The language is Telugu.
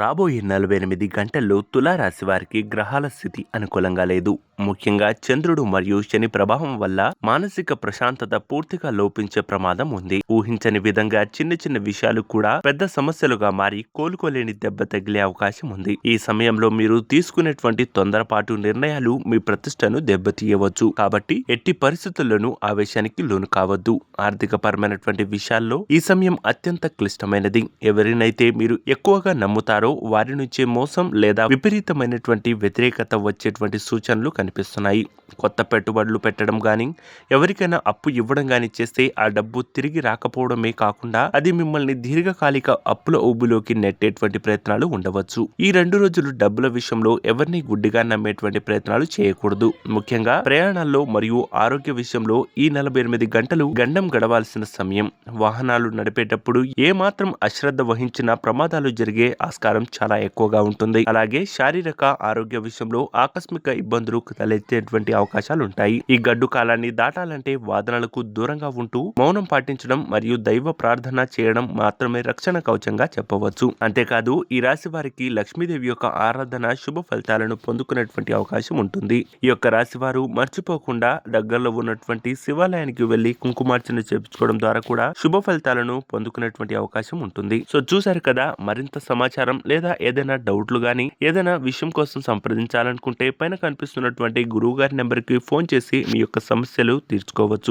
రాబోయే నలభై ఎనిమిది గంటల్లో తులారాశి వారికి గ్రహాల స్థితి అనుకూలంగా లేదు. ముఖ్యంగా చంద్రుడు మరియు శని ప్రభావం వల్ల మానసిక ప్రశాంతత పూర్తిగా లోపించే ప్రమాదం ఉంది. ఊహించని విధంగా చిన్న చిన్న విషయాలు కూడా పెద్ద సమస్యలుగా మారి కోలుకోలేని దెబ్బ తగిలే అవకాశం ఉంది. ఈ సమయంలో మీరు తీసుకునేటువంటి తొందరపాటు నిర్ణయాలు మీ ప్రతిష్టను దెబ్బతీయవచ్చు. కాబట్టి ఎట్టి పరిస్థితుల్లోనూ ఆవేశానికి లోను కావద్దు. ఆర్థిక పరమైనటువంటి విషయాల్లో ఈ సమయం అత్యంత క్లిష్టమైనది. ఎవరినైతే మీరు ఎక్కువగా నమ్ముతారో వారి నుంచే మోసం లేదా విపరీతమైనటువంటి వ్యతిరేకత వచ్చేటువంటి సూచనలు కనిపిస్తున్నాయి. కొత్త పెట్టుబడులు పెట్టడం కానీ ఎవరికైనా అప్పు ఇవ్వడం కానీ చేస్తే ఆ డబ్బు తిరిగి రాకపోవడమే కాకుండా అది మిమ్మల్ని దీర్ఘకాలిక అప్పుల ఊబిలోకి నెట్టేటువంటి ప్రయత్నాలు ఉండవచ్చు. ఈ రెండు రోజులు డబ్బుల విషయంలో ఎవరిని గుడ్డిగా నమ్మేటువంటి ప్రయత్నాలు చేయకూడదు. ముఖ్యంగా ప్రయాణాల్లో మరియు ఆరోగ్య విషయంలో ఈ నలభై ఎనిమిది గంటలు గండం గడవాల్సిన సమయం. వాహనాలు నడిపేటప్పుడు ఏ మాత్రం అశ్రద్ధ వహించినా ప్రమాదాలు జరిగే ఆస్కారం చాలా ఎక్కువగా ఉంటుంది. అలాగే శారీరక ఆరోగ్య విషయంలో ఆకస్మిక ఇబ్బందులు తలెత్తేటువంటి అవకాశాలు ఉంటాయి ఈ గడ్డు కాలాన్ని దాటాలంటే వాదనలకు దూరంగా ఉంటూ మౌనం పాటించడం మరియు దైవ ప్రార్థన చేయడం మాత్రమే రక్షణ కవచంగా చెప్పవచ్చు. అంతేకాదు ఈ రాశి వారికి లక్ష్మీదేవి యొక్క ఆరాధన శుభ ఫలితాలను పొందుకునేటువంటి అవకాశం ఉంటుంది. ఈ యొక్క రాశి వారు మర్చిపోకుండా దగ్గరలో ఉన్నటువంటి శివాలయానికి వెళ్ళి కుంకుమార్చన చేపించుకోవడం ద్వారా కూడా శుభ ఫలితాలను పొందుకునేటువంటి అవకాశం ఉంటుంది. సో చూసారు కదా మరింత సమాచారం లేదా ఏదైనా డౌట్లు కానీ ఏదైనా విషయం కోసం సంప్రదించాలనుకుంటే పైన కనిపిస్తున్నటువంటి గురువు గారి నెంబర్కి ఫోన్ చేసి మీ యొక్క సమస్యలు తీర్చుకోవచ్చు.